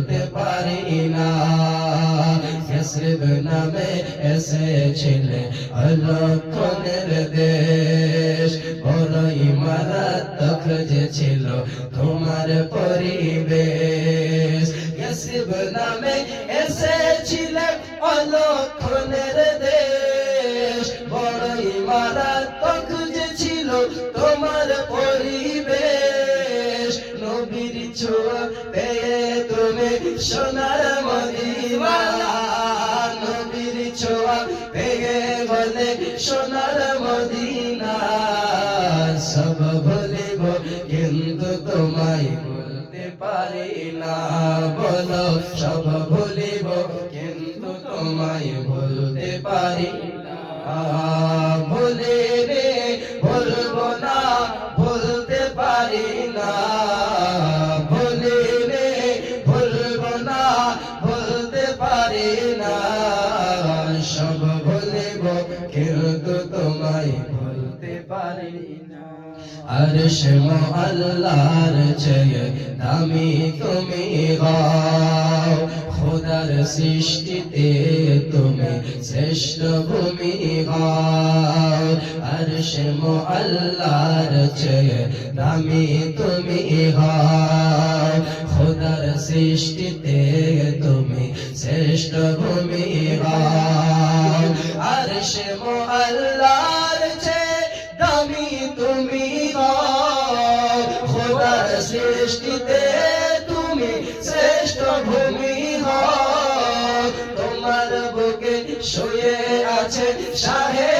ভুলতে পারি না। কেসরিব নামে এসেছিল অলক্ষণের দেশ। বড়ই মারাত্মক যে ছিল তোমার পরিবেশ। কেসরিব নামে এসেছিলে নবীর ছোঁয়া তুমি সোনার মদিনা নবীর ছোঁয়া বলে সোনার মদিনা সব ভুলিব কিন্তু তোমায় বলতে পারি না। বলো, সব ভুলিব কিন্তু তোমায় বলতে পারি না। ভুলে না। সব আল্লাহর চেয়ে দামি তুমি গাও খোদার সৃষ্টিতে তুমি শ্রেষ্ঠ ভূমি গাও আর সে আল্লাহর চেয়ে দামি তুমি গাও খোদার সৃষ্টিতে তুমি শ্রেষ্ঠ ভূমি গাও আর সে চেয়ে দামি তুমি গাও খোদার সৃষ্টিতে তুমি শ্রেষ্ঠ ভূমি হও তোমার বুকে শুয়ে আছে শাহে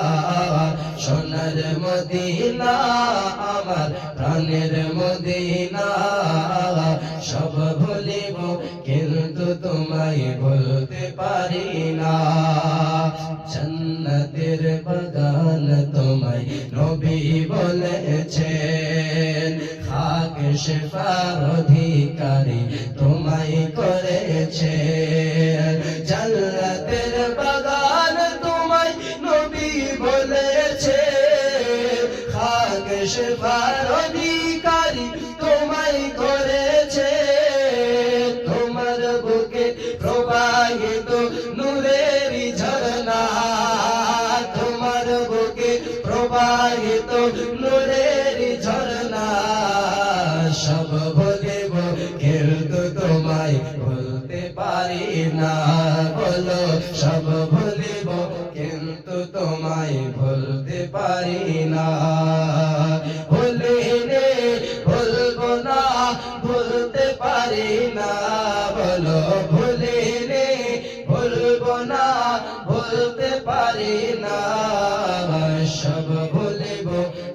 মদিনা আমার প্রাণের মদিনা সব ভুলিব, কিন্তু তোমায় ভুলতে পারি না। জান্নাতের বাগান তোমায় নবী বলেছেন। খাক শেফার অধিকারী তোমায় করেছেন। খাক শেফার অধিকারী তোমায় করেছে। তোমার বুকে প্রবাহিত নূরের ঝরনা। তোমার বুকে প্রবাহিত নূরের ঝরনা। সব ভুলিব কিন্তু তোমায় ভুলতে পারি না। বলো, সব তোমায় ভুলতে পারি না। ভুলিলে ভুলবো না, ভুলতে পারি না। বলো, ভুলিলে ভুলবো না, ভুলতে পারি না। সব ভুলিব,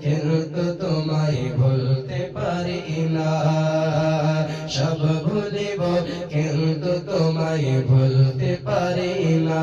কিন্তু তোমায় ভুলতে পারি না। সব ভুলিব, কিন্তু তোমায় ভুলতে পারি না।